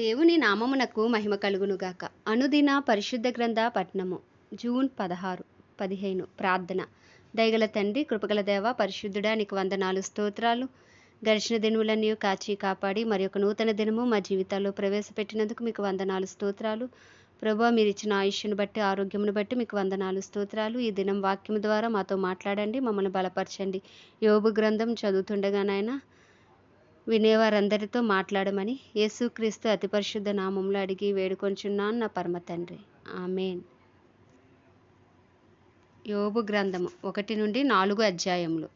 దేవుని నామమునకు మహిమ కలుగునుగాక. అనుదిన పరిశుద్ధ గ్రంథ పట్నము జూన్ పదహారు పదిహేను ప్రార్థన. దయగల తండ్రి కృపగల దేవ పరిశుద్ధుడా నీకు వందనాలు స్తోత్రాలు. గడిచిన దినములన్నీ కాచి కాపాడి మరి ఒక నూతన దినము మా జీవితాల్లో ప్రవేశపెట్టినందుకు మీకు వందనాలు స్తోత్రాలు. ప్రభు మీరు ఇచ్చిన ఆయుష్ను బట్టి ఆరోగ్యమును బట్టి మీకు వందనాలు స్తోత్రాలు. ఈ దినం వాక్యం ద్వారా మాతో మాట్లాడండి మమ్మల్ని బలపరచండి. యోగు గ్రంథం చదువుతుండగా నాయన వినేవారందరితో మాట్లాడమని యేసుక్రీస్తు అతి పరిశుద్ధ నామంలో అడిగి వేడుకొంచున్నాను నా పరమ తండ్రి. ఆమెన్. యోబు గ్రంథము ఒకటి నుండి నాలుగు అధ్యాయములు.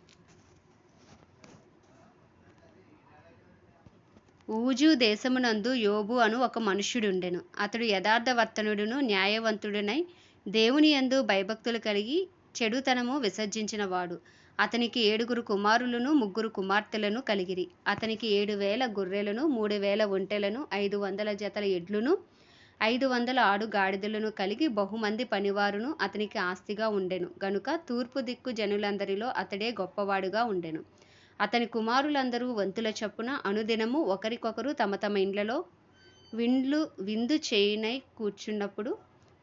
ఊజు దేశమునందు యోబు అను ఒక మనుష్యుడుండెను. అతడు యథార్థవర్తనుడును న్యాయవంతుడునై దేవుని యందు భయభక్తులు కలిగి చెడుతనము విసర్జించిన వాడు అతనికి ఏడుగురు కుమారులను ముగ్గురు కుమార్తెలను కలిగిరి. అతనికి ఏడు వేల గొర్రెలను మూడు వేల ఒంటెలను ఐదు వందల జతల ఎడ్లును ఐదు వందల ఆడు గాడిదలను కలిగి బహుమంది పనివారును అతనికి ఆస్తిగా ఉండెను. గనుక తూర్పు దిక్కు జనులందరిలో అతడే గొప్పవాడుగా ఉండెను. అతని కుమారులందరూ వంతుల చొప్పున అనుదినము ఒకరికొకరు తమ తమ ఇండ్లలో విండ్లు విందు చేయునై కూర్చున్నప్పుడు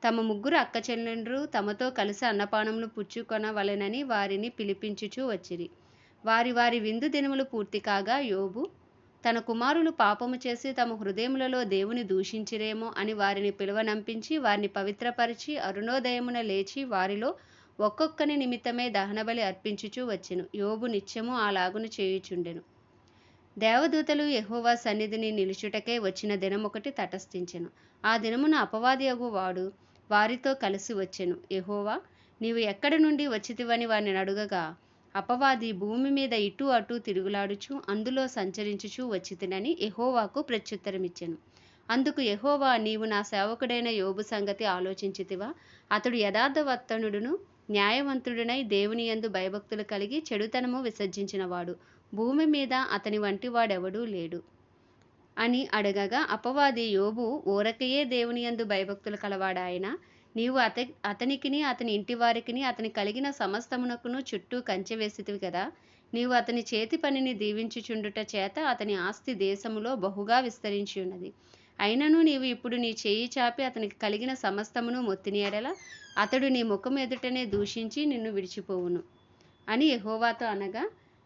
తమ ముగ్గురు అక్క చెల్లెండ్రు తమతో కలిసి అన్నపానములు పుచ్చుకొనవలెనని వారిని పిలిపించుచూ వచ్చిరి. వారి వారి విందు దినములు పూర్తి కాగా యోబు తన కుమారులు పాపము చేసి తమ హృదయములలో దేవుని దూషించిరేమో అని వారిని పిలువనంపించి వారిని పవిత్రపరిచి అరుణోదయమున లేచి వారిలో ఒక్కొక్కని నిమిత్తమే దహనబలి అర్పించుచూ వచ్చెను. యోబు నిత్యము అలాగును చేయుచుండెను. దేవదూతలు యహోవా సన్నిధిని నిలుచుటకే వచ్చిన దినమొకటి తటస్థించెను. ఆ దినమున అపవాది అగు వాడు వారితో కలిసి వచ్చెను. ఎహోవా నీవు ఎక్కడి నుండి వచ్చితివని వారిని అడుగగా అపవాది భూమి మీద ఇటు అటు తిరుగులాడుచు అందులో సంచరించుచు వచ్చితినని ఎహోవాకు ప్రత్యుత్తరమిచ్చెను. అందుకు ఎహోవా నీవు నా సేవకుడైన యోబు సంగతి ఆలోచించితివా? అతడు యథార్థవర్తనుడును న్యాయవంతుడునై దేవుని యందు భయభక్తులు కలిగి చెడుతనము విసర్జించినవాడు. భూమి మీద అతని వంటి వాడెవడూ లేడు. అని అడగగా అపవాది యోబు ఊరకయే దేవుని యందు భయభక్తులు కలవాడాయన? నీవు అత అతనికిని అతని ఇంటి వారికిని అతని కలిగిన సమస్తమునకును చుట్టూ కంచె వేసితివి కదా నీవు అతని చేతి పనిని దీవించుచుండుట చేత అతని ఆస్తి దేశములో బహుగా విస్తరించి ఉన్నది అయినను నీవు ఇప్పుడు నీ చేయి చాపి అతనికి కలిగిన సమస్తమును మొత్తిని ఎడల అతడు నీ ముఖం ఎదుటనే దూషించి నిన్ను విడిచిపోవును. అని యెహోవాతో అనగా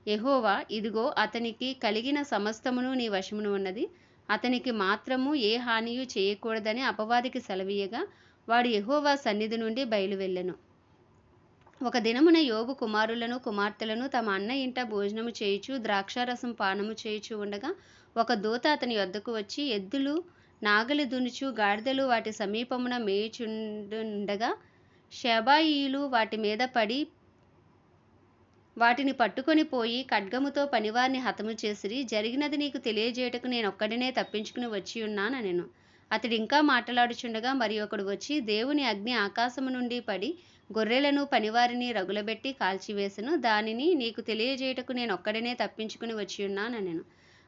ఎహోవా ఇదిగో అతనికి కలిగిన సమస్తమును నీ వశమును ఉన్నది. అతనికి మాత్రము ఏ హానియు చేయకూడదని అపవాదికి సెలవీయగా వాడు ఎహోవా సన్నిధి నుండి బయలువెళ్ళెను. ఒక దినమున యోగు కుమారులను కుమార్తెలను తమ అన్న ఇంట భోజనము చేయుచు ద్రాక్షారసం పానము చేయుచు ఉండగా ఒక దూత అతని వద్దకు వచ్చి ఎద్దులు నాగలి దునుచు గాడిదలు వాటి సమీపమున మేయుచుండగా షబాయిలు వాటి మీద పడి వాటిని పట్టుకొని పోయి ఖడ్గముతో పనివారిని హతము చేసిరి జరిగినది నీకు తెలియజేయటకు నేను ఒక్కడినే తప్పించుకుని వచ్చి ఉన్నానెను అతడు ఇంకా మాట్లాడుచుండగా మరి ఒకడు వచ్చి దేవుని అగ్ని ఆకాశము నుండి పడి గొర్రెలను పనివారిని రగులబెట్టి కాల్చివేసెను. దానిని నీకు తెలియజేయటకు నేను ఒక్కడినే తప్పించుకుని వచ్చి ఉన్నానెను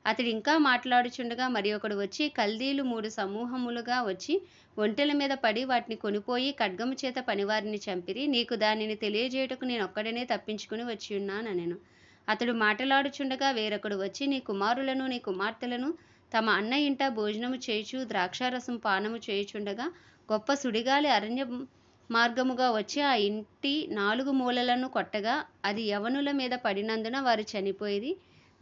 అతడు ఇంకా మాట్లాడుచుండగా మరి ఒకడు వచ్చి కల్దీలు మూడు సమూహములుగా వచ్చి ఒంటెల మీద పడి వాటిని కొనిపోయి ఖడ్గము చేత పనివారిని చంపిరి. నీకు దానిని తెలియజేయటకు నేను ఒక్కడనే తప్పించుకుని వచ్చి ఉన్నానెను అతడు మాట్లాడుచుండగా వేరొకడు వచ్చి నీ కుమారులను నీ కుమార్తెలను తమ అన్న ఇంట భోజనము చేయుచు ద్రాక్షారసం పానము చేయుచుండగా గొప్ప సుడిగాలి అరణ్య మార్గముగా వచ్చి ఆ ఇంటి నాలుగు మూలలను కొట్టగా అది యవనుల మీద పడినందున వారు చనిపోయేది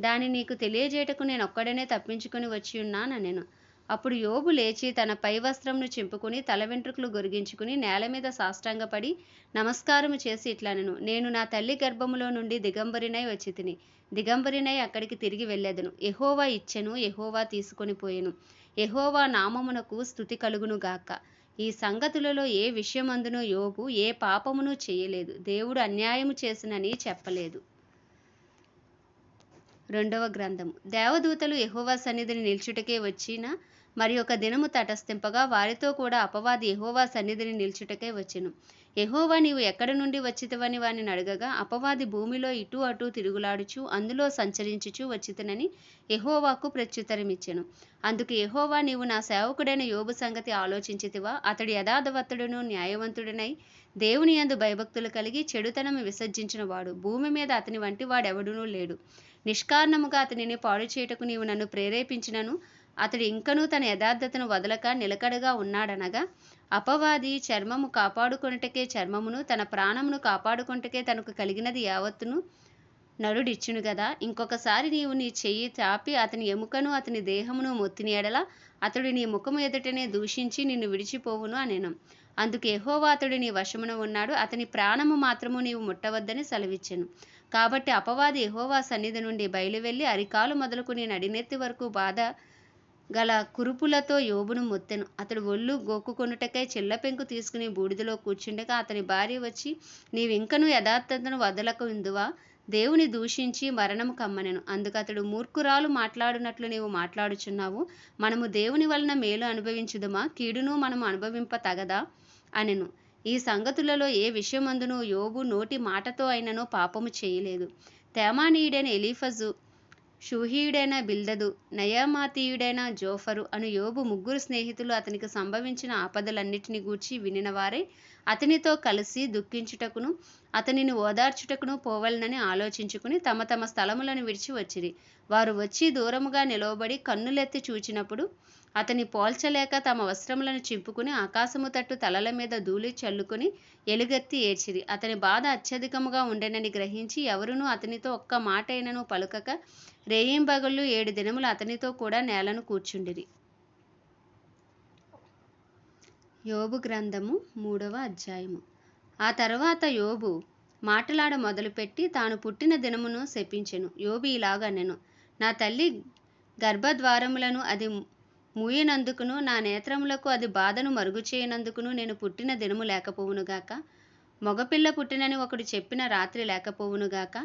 దాని నీకు తెలియజేయటకు నేను ఒక్కడనే తప్పించుకుని వచ్చి ఉన్నానెను అప్పుడు యోబు లేచి తన పై వస్త్రంను చింపుకుని తల వెంట్రుకలు గొరిగించుకుని నేల మీద సాష్టాంగపడి నమస్కారము చేసి ఇట్లనెను. నేను నా తల్లి గర్భములో నుండి దిగంబరినై వచ్చి తిని దిగంబరినై అక్కడికి తిరిగి వెళ్ళెదను. ఎహోవా ఇచ్చెను ఎహోవా తీసుకొని పోయెను. ఎహోవా నామమునకు స్థుతి కలుగును గాక. ఈ సంగతులలో ఏ విషయమందునో యోబు ఏ పాపమును చేయలేదు. దేవుడు అన్యాయము చేసినని చెప్పలేదు. రెండవ గ్రంథం దేవదూతలు యహోవా సన్నిధిని నిల్చుటకే వచ్చిన మరి ఒక దినము తటస్థింపగా వారితో కూడా అపవాది యహోవా సన్నిధిని నిల్చుటకే వచ్చెను. యహోవా నీవు ఎక్కడి నుండి వచ్చితవని వాని అడగగా అపవాది భూమిలో ఇటు అటు తిరుగులాడుచు అందులో సంచరించుచు వచ్చితనని యహోవాకు ప్రత్యుత్తరమిచ్చెను. అందుకు యహోవా నీవు నా సేవకుడైన యోబు సంగతి ఆలోచించితివా. అతడు యథార్థవంతుడును న్యాయవంతుడనై దేవుని యందు భయభక్తులు కలిగి చెడుతనము విసర్జించిన వాడు భూమి మీద అతని వంటి వాడెవడునూ లేడు. నిష్కారణముగా అతనిని పాడు చేయుటకు నీవు నన్ను ప్రేరేపించినను. అతడు ఇంకనూ తన యథార్థతను వదలక నిలకడగా ఉన్నాడనగా అపవాది చర్మము కాపాడుకొనుటకే చర్మమును తన ప్రాణమును కాపాడుకొనుటకే తనకు కలిగినది యావత్తును నరుడిచ్చును గదా. ఇంకొకసారి నీవు నీ చెయ్యి చాపి అతని ఎముకను అతని దేహమును మొత్తిని ఎడల అతడు నీ ముఖము ఎదుటనే దూషించి నిన్ను విడిచిపోవును అనెను. అందుకు ఎహోవా అతడు నీ వశమున ఉన్నాడు. అతని ప్రాణము మాత్రము నీవు ముట్టవద్దని సెలవిచ్చెను. కాబట్టి అపవాది యెహోవా సన్నిధి నుండి బయలువెళ్ళి అరికాలు మొదలుకుని నడినెత్తి వరకు బాధ గల కురుపులతో యోబును మొత్తెను. అతడు ఒళ్ళు గోక్కుకొనుటకై చిల్లపెంకు తీసుకుని బూడిదలో కూర్చుండగా అతని భార్య వచ్చి నీవింకను యథార్థతను వదలకు ఇందువా? దేవుని దూషించి మరణము కమ్మనెను. అందుకు అతడు మూర్ఖురాలు మాట్లాడినట్లు నీవు మాట్లాడుచున్నావు. మనము దేవుని వలన మేలు అనుభవించుదుమా? కీడును మనము అనుభవింప తగదా? అనెను. ఈ సంగతులలో ఏ విషయమందునూ యోబు నోటి మాటతో అయినను పాపము చేయలేదు. తేమానీయుడైన ఎలీఫజు షూహీయుడైన బిల్దదు నయమాతీయుడైన జోఫరు అను యోబు ముగ్గురు స్నేహితులు అతనికి సంభవించిన ఆపదలన్నిటిని గూర్చి వినినవారే అతనితో కలిసి దుఃఖించుటకును అతనిని ఓదార్చుటకును పోవలనని ఆలోచించుకుని తమ తమ స్థలములను విడిచి వచ్చిరి. వారు వచ్చి దూరముగా నిలవబడి కన్నులెత్తి చూచినప్పుడు అతని పోల్చలేక తమ వస్త్రములను చింపుకుని ఆకాశము తట్టు తలల మీద ధూళి చల్లుకుని ఎలుగెత్తి ఏడ్చిరి. అతని బాధ అత్యధికముగా ఉండెనని గ్రహించి ఎవరునూ అతనితో ఒక్క మాట అయినను పలుకక రేయింబగళ్ళు ఏడు దినములు అతనితో కూడా నేలను కూర్చుండిరి. యోబు గ్రంథము మూడవ అధ్యాయము. ఆ తర్వాత యోబు మాటలాడ మొదలుపెట్టి తాను పుట్టిన దినమును శపించెను. యోబు ఇలాగనెను నా తల్లి గర్భద్వారములను అది మూయనందుకును నా నేత్రములకు అది బాధను మరుగుచేయనందుకును నేను పుట్టిన దినము లేకపోవునుగాక మగపిల్ల పుట్టినని ఒకడు చెప్పిన రాత్రి లేకపోవునుగాక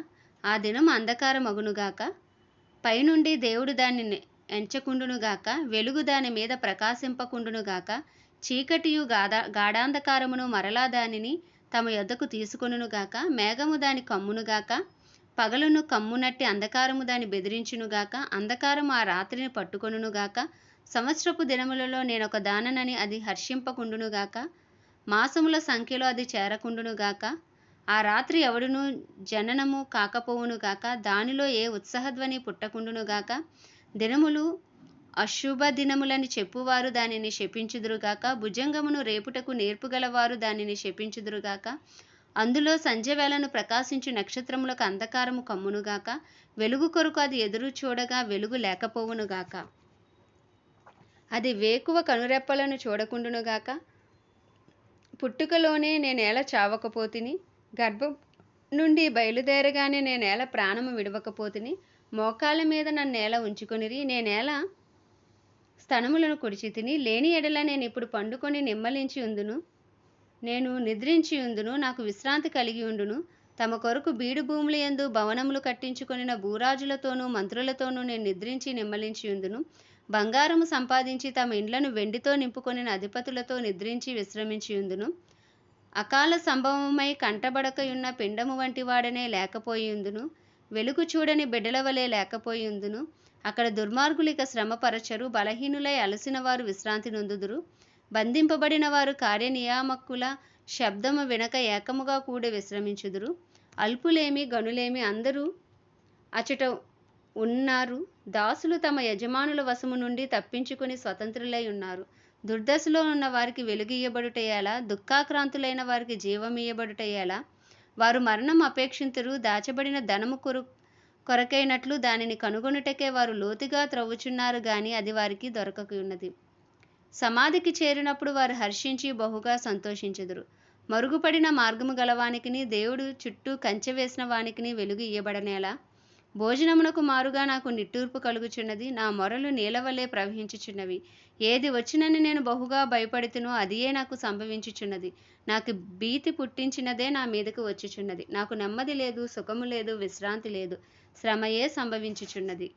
ఆ దినం అంధకారమగునుగాక పైనుండి దేవుడు దానిని ఎంచకుండునుగాక వెలుగు దాని మీద ప్రకాశింపకుండునుగాక చీకటియు గాదా గాఢాంధకారమును మరలా దానిని తమ యొద్దకు తీసుకొనుగాక మేఘము దాని కమ్మునుగాక పగలును కమ్మునట్టి అంధకారము దాని బెదిరించునుగాక అంధకారము ఆ రాత్రిని పట్టుకొనుగాక సంవత్సరపు దినములలో నేనొక దాననని అది హర్షింపకుండునుగాక మాసముల సంఖ్యలో అది చేరకుండునుగాక ఆ రాత్రి ఎవడును జననము కాకపోవునుగాక దానిలో ఏ ఉత్సాహధ్వని పుట్టకుండునుగాక దినములు అశుభ దినములని చెప్పువారు దానిని శపించుదురుగాక భుజంగమును రేపుటకు నేర్పుగలవారు దానిని శపించుదురుగాక అందులో సంజవేళను ప్రకాశించు నక్షత్రములకు అంధకారము కమ్మునుగాక వెలుగు కొరకు అది ఎదురు చూడగా వెలుగు లేకపోవునుగాక అది వేకువ కనురెప్పలను చూడకుండునుగాక పుట్టుకలోనే నేనేల చావకపోతిని గర్భం నుండి బయలుదేరగానే నేనేల ప్రాణము విడవకపోతిని మోకాళ్ళ మీద నన్నేల ఉంచుకొనిరి నేనేల స్తనములను కొడిచి తిని లేని ఎడల నేను ఇప్పుడు పండుకొని నిమ్మలించి ఉందును. నేను నిద్రించి ఉందును నాకు విశ్రాంతి కలిగి ఉండును. తమ కొరకు బీడు భూములు యందు భవనములు కట్టించుకొనిన భూరాజులతోనూ మంత్రులతోనూ నేను నిద్రించి నిమ్మలించి ఉందును. బంగారము సంపాదించి తమ ఇండ్లను వెండితో నింపుకొనిన అధిపతులతో నిద్రించి విశ్రమించియుందును. అకాల సంభవమై కంటబడకయున్న పిండము వంటి వాడనే లేకపోయిందును వెలుగు చూడని బిడ్డల వలె లేకపోయిందును అక్కడ దుర్మార్గులు ఇక శ్రమపరచరు. బలహీనులై అలసిన వారు విశ్రాంతి నొందుదురు. బంధింపబడిన వారు కార్యనియామకుల శబ్దము వినక ఏకముగా కూడి విశ్రమించుదురు. అల్పులేమి గనులేమి అందరూ అచట ఉన్నారు. దాసులు తమ యజమానుల వశము నుండి తప్పించుకుని స్వతంత్రులై ఉన్నారు. దుర్దశలో ఉన్న వారికి వెలుగియ్యబడుటయ్యేలా దుఃఖాక్రాంతులైన వారికి జీవమియ్యబడుటయ్యేలా వారు మరణం అపేక్షింతురు దాచబడిన ధనము కొరు కొరకైనట్లు దానిని కనుగొనుటకే వారు లోతుగా త్రవ్వుచున్నారు గాని అది వారికి దొరకకున్నది. సమాధికి చేరినప్పుడు వారు హర్షించి బహుగా సంతోషించెదరు. మరుగుపడిన మార్గము గలవానికిని దేవుడు చుట్టూ కంచె వేసిన వానికిని వెలుగు ఇయ్యబడనేలా భోజనమునకు మారుగా నాకు నిట్టూర్పు కలుగుచున్నది. నా మొరలు నీలవలే ప్రవహించుచున్నవి. ఏది వచ్చినని నేను బహుగా భయపడుతునో అదియే నాకు సంభవించుచున్నది. నాకు భీతి పుట్టించినదే నా మీదకు వచ్చుచున్నది. నాకు నెమ్మది లేదు సుఖము లేదు విశ్రాంతి లేదు. శ్రమయే సంభవించుచున్నది.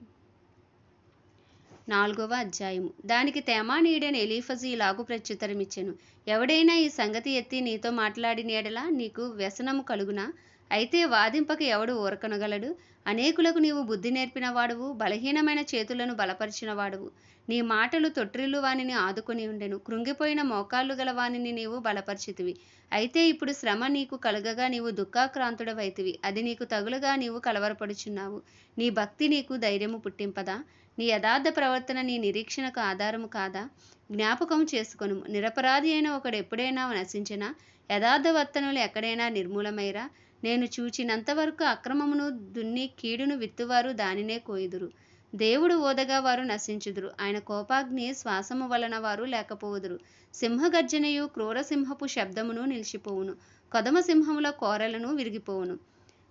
నాలుగవ అధ్యాయము. దానికి తేమానీయుడైన ఎలీఫజు ఇలాగు ప్రత్యుత్తరమిచ్చెను. ఎవడైనా ఈ సంగతి ఎత్తి నీతో మాట్లాడిన ఎడలా నీకు వ్యసనము కలుగునా? అయితే వాదింపక ఎవడు ఊరకనగలడు? అనేకులకు నీవు బుద్ధి నేర్పిన వాడువు బలహీనమైన చేతులను బలపరిచిన వాడువు నీ మాటలు తొట్రిల్లు వానిని ఆదుకొని ఉండెను. కృంగిపోయిన మోకాళ్ళు గల వానిని నీవు బలపరిచితివి. అయితే ఇప్పుడు శ్రమ నీకు కలగగా నీవు దుఃఖాక్రాంతుడవైతివి. అది నీకు తగులుగా నీవు కలవరపడుచున్నావు. నీ భక్తి నీకు ధైర్యము పుట్టింపదా? నీ యథార్థ ప్రవర్తన నీ నిరీక్షణకు ఆధారము కాదా? జ్ఞాపకం చేసుకొను నిరపరాధి అయిన ఒకడు ఎప్పుడైనా నశించినా యథార్థవర్తనులు ఎక్కడైనా నిర్మూలమైరా నేను చూచినంతవరకు అక్రమమును దున్ని కీడును విత్తువారు దానినే కోయుదురు. దేవుడు ఓదగా వారు నశించుదురు. ఆయన కోపాగ్ని శ్వాసము వలన వారు లేకపోవుదురు. సింహగర్జనయు క్రూర సింహపు శబ్దమును నిలిచిపోవును. కొదమ సింహముల కోరలను విరిగిపోవును.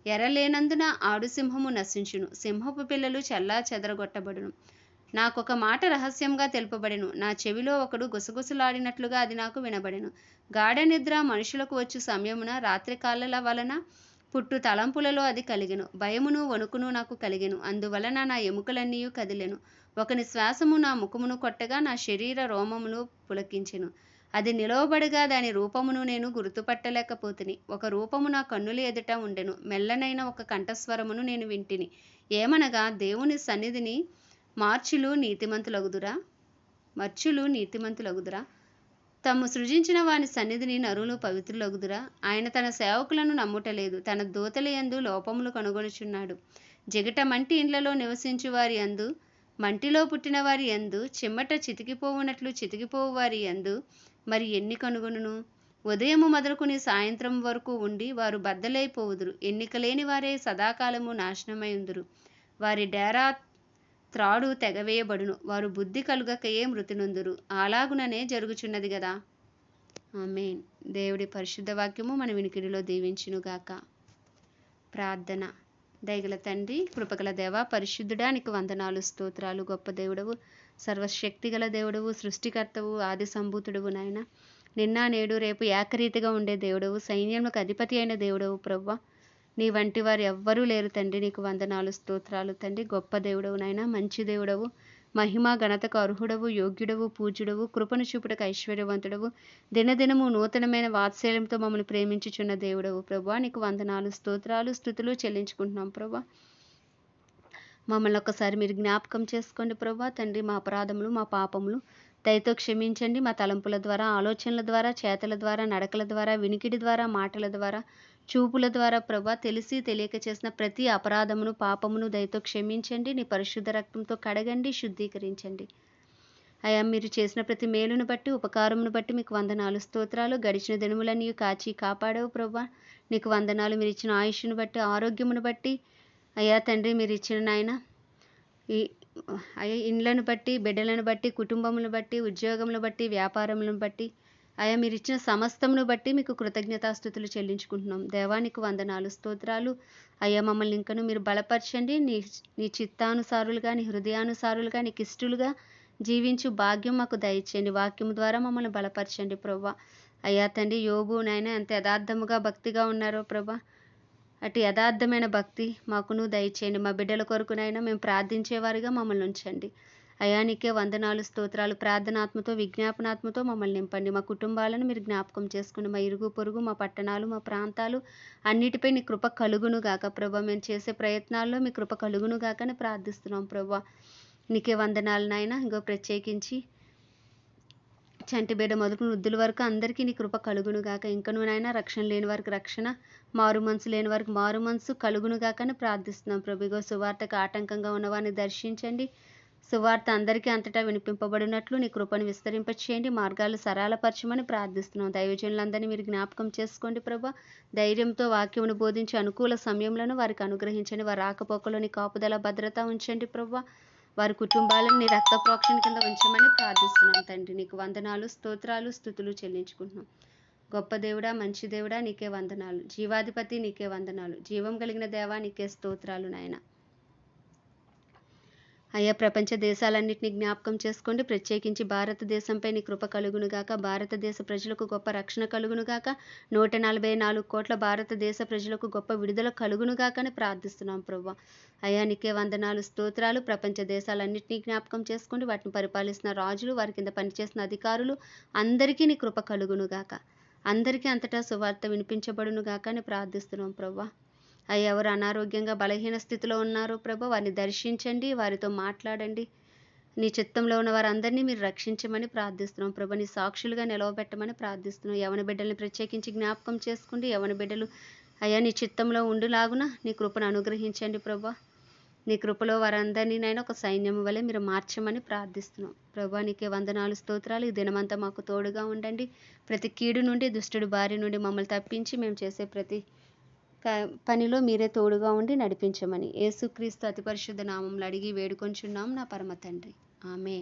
ఎరలేనందున ఆడు సింహము నశించును. సింహపు పిల్లలు చల్లా చెదరగొట్టబడును. నాకొక మాట రహస్యంగా తెలుపబడెను. నా చెవిలో ఒకడు గుసగుసలాడినట్లుగా అది నాకు వినబడెను. గాఢ నిద్ర మనుషులకు వచ్చు సమయమున రాత్రి కాలల వలన పుట్టు తలంపులలో అది కలిగెను. భయమును వణుకును నాకు కలిగెను. అందువలన నా ఎముకలన్నీ కదిలెను. ఒకని శ్వాసము నా ముఖమును కొట్టగా నా శరీర రోమమును పులకించెను. అది నిలవబడగా దాని రూపమును నేను గుర్తుపట్టలేకపోతుని. ఒక రూపము నా కన్నుల ఎదుట ఉండెను. మెల్లనైన ఒక కంఠస్వరమును నేను వింటిని. ఏమనగా దేవుని సన్నిధిని మార్చులు నీతిమంతులగుదురా? మర్చులు నీతిమంతులగుదురా? తాము సృజించిన వాని సన్నిధిని నరులు పవిత్రులగుదురా? ఆయన తన సేవకులను నమ్ముటలేదు తన దూతల యందు లోపములు కనుగొనుచున్నాడు. జగట మంటి ఇండ్లలో నివసించు వారి యందు మంటిలో పుట్టిన వారి యందు చిమ్మట చితికిపోవునట్లు చితికిపోవు వారి యందు మరి ఎన్ని కనుగొనును? ఉదయము మొదలుకుని సాయంత్రం వరకు ఉండి వారు బద్దలైపోవుదురు. ఎన్నిక లేని వారే సదాకాలము నాశనమై ఉందురు. వారి డేరా త్రాడు తెగవేయబడును. వారు బుద్ధి కలుగకయే మృతినొందురు. అలాగుననే జరుగుచున్నది కదా ఆమెన్. దేవుడి పరిశుద్ధ వాక్యము మన వినికిడిలో దీవించునుగాక. ప్రార్థన. దయగల తండ్రి కృపగల దేవ పరిశుద్ధుడా నీకు వందనాలు స్తోత్రాలు గొప్ప దేవుడవు సర్వశక్తిగల దేవుడవు సృష్టికర్తవు ఆది సంభూతుడవు నాయన. నిన్న నేడు రేపు ఏకరీతిగా ఉండే దేవుడవు సైన్యములకు అధిపతి అయిన దేవుడవు ప్రవ్వ. నీ వంటి వారు ఎవ్వరూ లేరు తండ్రి. నీకు వందనాలు స్తోత్రాలు తండ్రి. గొప్ప దేవుడవు నాయన మంచి దేవుడవు. మహిమ ఘనతకు అర్హుడవు యోగ్యుడవు పూజ్యుడవు కృపను చూపుటకు ఐశ్వర్యవంతుడవు. దినదినము నూతనమైన వాత్సల్యంతో మమ్మల్ని ప్రేమించుచున్న దేవుడవు ప్రభా నీకు వందనాలు స్తోత్రాలు స్థుతులు చెల్లించుకుంటున్నాం ప్రభా మమ్మల్ని ఒక్కసారి మీరు జ్ఞాపకం చేసుకోండి ప్రభా తండ్రి మా అపరాధములు మా పాపములు దయతో క్షమించండి. మా తలంపుల ద్వారా ఆలోచనల ద్వారా చేతల ద్వారా నడకల ద్వారా వినికిడి ద్వారా మాటల ద్వారా చూపుల ద్వారా ప్రభా తెలిసి తెలియక చేసిన ప్రతి అపరాధమును పాపమును దయతో క్షమించండి నీ పరిశుద్ధ రక్తంతో కడగండి శుద్ధీకరించండి. అయా మీరు చేసిన ప్రతి మేలును బట్టి ఉపకారమును బట్టి మీకు వందనాలు స్తోత్రాలు. గడిచిన దినములన్నీ కాచి కాపాడవు ప్రభా. నీకు వందనాలు మీరు ఇచ్చిన ఆయుష్ను బట్టి ఆరోగ్యమును బట్టి. అయ్యా తండ్రి మీరు ఇచ్చిన నాయన ఈ అయ్యా ఇండ్లను బట్టి బిడ్డలను బట్టి కుటుంబములను బట్టి ఉద్యోగములను బట్టి వ్యాపారములను బట్టి అయా మీరు ఇచ్చిన సమస్తమును బట్టి మీకు కృతజ్ఞతాస్థుతులు చెల్లించుకుంటున్నాం. దేవానికి వందనాలు స్తోత్రాలు. అయ్యా మమ్మల్ని ఇంకను మీరు బలపరచండి. నీ నీ చిత్తానుసారులుగా నీ హృదయానుసారులుగా నీకు ఇష్టలుగా జీవించు భాగ్యం మాకు దయచేయండి. వాక్యం ద్వారా మమ్మల్ని బలపరచండి ప్రభా అయ్యా తండ్రి యోగు నాయన ఎంత యథార్థముగా భక్తిగా ఉన్నారో ప్రభా అటు యథార్థమైన భక్తి మాకును దయచేయండి. మా బిడ్డల కొరకునైనా మేము ప్రార్థించేవారిగా మమ్మల్ని ఉంచండి. అయానికే వందనాలు స్తోత్రాలు ప్రార్థనాత్మతో విజ్ఞాపనాత్మతో మమ్మల్ని నింపండి. మా కుటుంబాలను మీరు జ్ఞాపకం చేసుకుని మా ఇరుగు పొరుగు మా పట్టణాలు మా ప్రాంతాలు అన్నిటిపై నీ కృప కలుగును గాక ప్రభా. మేము చేసే ప్రయత్నాల్లో మీ కృప కలుగును గాకని ప్రార్థిస్తున్నాం ప్రభా. నీకే వందనాలు నాయన. ఇంకో ప్రత్యేకించి చంటి మొదటి మొదలు వృద్ధుల వరకు అందరికీ నీ కృప కలుగును గాక. ఇంకను నాయన రక్షణ లేని వారికి రక్షణ మారు మనసు లేని వారికి మారు మనసు కలుగును గాకని ప్రార్థిస్తున్నాం ప్రభు. ఇగో సువార్తకు ఆటంకంగా ఉన్నవారిని దర్శించండి. సువార్త అందరికీ అంతటా వినిపింపబడినట్లు నీ కృపను విస్తరింపచేయండి. మార్గాలు సరళపరచమని ప్రార్థిస్తున్నాం. దైవజనులందరినీ మీరు జ్ఞాపకం చేసుకోండి ప్రభా. ధైర్యంతో వాక్యమును బోధించి అనుకూల సమయంలో వారికి అనుగ్రహించండి. వారి రాకపోకలోని కాపుదల భద్రత ఉంచండి ప్రభా. వారి కుటుంబాలను నీ రక్త ప్రోక్షణ కింద ఉంచమని ప్రార్థిస్తున్నాం తండ్రి. నీకు వందనాలు స్తోత్రాలు స్థుతులు చెల్లించుకుంటున్నాం. గొప్ప దేవుడా మంచి దేవుడా నీకే వందనాలు. జీవాధిపతి నీకే వందనాలు. జీవం కలిగిన దేవా నీకే స్తోత్రాలు నాయన. అయ్యా ప్రపంచ దేశాలన్నింటినీ జ్ఞాపకం చేసుకోండి. ప్రత్యేకించి భారతదేశంపై నీ కృప కలుగునుగాక భారతదేశ ప్రజలకు గొప్ప రక్షణ కలుగునుగాక నూట నలభై నాలుగు కోట్ల భారతదేశ ప్రజలకు గొప్ప విడుదల కలుగునుగాక అని ప్రార్థిస్తున్నాం ప్రభు అయ్యా నీకే వందనాలు స్తోత్రాలు. ప్రపంచ దేశాలన్నింటినీ జ్ఞాపకం చేసుకోండి. వాటిని పరిపాలిస్తున్న రాజులు వారి కింద పనిచేసిన అధికారులు అందరికీ నీ కృప కలుగునుగాక అందరికీ అంతటా సువార్త వినిపించబడునుగాక అని ప్రార్థిస్తున్నాం ప్రభా ఎవరు అనారోగ్యంగా బలహీన స్థితిలో ఉన్నారో ప్రభు వారిని దర్శించండి వారితో మాట్లాడండి. నీ చిత్తంలో ఉన్న వారందరినీ మీరు రక్షించమని ప్రార్థిస్తున్నాం. ప్రభు నీ సాక్షులుగా నిలవబెట్టమని ప్రార్థిస్తున్నాం. యవన బిడ్డల్ని ప్రత్యేకించి జ్ఞాపకం చేసుకోండి. యవన బిడ్డలు అయ్యా నీ చిత్తంలో ఉండులాగున నీ కృపను అనుగ్రహించండి ప్రభు. నీ కృపలో వారందరినీ నేను ఒక సైన్యం వలె మీరు మార్చమని ప్రార్థిస్తున్నాం. ప్రభా నీకే వందనాలు స్తోత్రాలు. ఈ దినమంతా మాకు తోడుగా ఉండండి. ప్రతి కీడు నుండి దుష్టుడు బారి నుండి మమ్మల్ని తప్పించి మేము చేసే ప్రతి పనిలో మీరే తోడుగా ఉండి నడిపించమని. యేసుక్రీస్తు అతి పరిశుద్ధ నామంలో అడిగి వేడుకొంచున్నాం నా పరమ తండ్రి. ఆమె